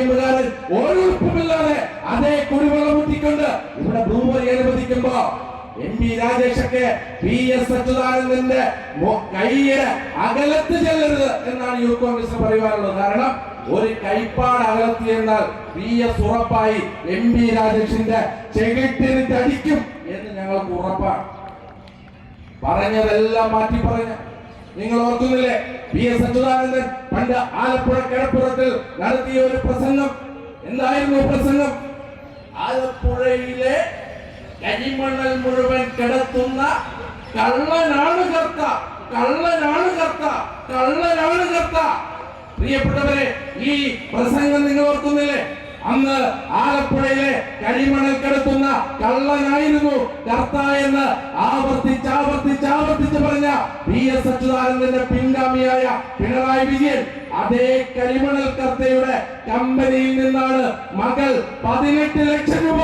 എമ്മുകാരൻ ഒരുപ്പുമില്ലാതെ അതേ കുടിവെള്ളം ഊറ്റിക്കൊണ്ട് ഇവിടെ ഭൂമി അനുവദിക്കുമ്പോ എം പി രാജേഷൊക്കെ പി എസ് അച്യുതാനന്ദന്റെ കൈയുടെ അകലത്ത് ചെല്ലരുത് എന്നാണ് യൂത്ത് കോൺഗ്രസ് പറയുവാനുള്ളത്. കാരണം ഒരു കൈപ്പാട് അകലത്ത് ചെന്നാൽ പി എസ് ഉറപ്പായി എം പി രാജേഷിന്റെ ചെകിട്ടിന് തടിക്കും എന്ന് ഞങ്ങൾക്ക് ഉറപ്പാണ്. പറഞ്ഞതെല്ലാം മാറ്റി പറഞ്ഞ നിങ്ങൾ ഓർക്കുന്നില്ലേ? പി എസ് അച്യുതാനന്ദൻ പണ്ട് ആലപ്പുഴ കിടപ്പുറത്തിൽ നടത്തിയ ഒരു പ്രസംഗം. എന്തായിരുന്നു പ്രസംഗം? ആലപ്പുഴയിലെ കരിമണൽ മുഴുവൻ കിടത്തുന്ന കള്ളനാണ് കർത്ത കള്ളനാണ് കർത്ത കള്ളനാണ് കർത്ത. പ്രിയപ്പെട്ടവരെ ഈ പ്രസംഗം നിങ്ങൾ ഓർക്കുന്നില്ലേ? അന്ന് ആലപ്പുഴയിലെ കരിമണൽ കിടത്തുന്ന കള്ളനായിരുന്നു കർത്ത എന്ന് ആവർത്തിച്ച് ആവർത്തിച്ച് ആവർത്തിച്ച് പറഞ്ഞ വി എസ് അച്യുതാനന്ദന്റെ പിൻഗാമിയായ പിണറായി വിജയൻ അതേ കരിമണൽ കർത്തയുടെ കമ്പനിയിൽ നിന്നാണ് മകൾ പതിനെട്ട് ലക്ഷം രൂപ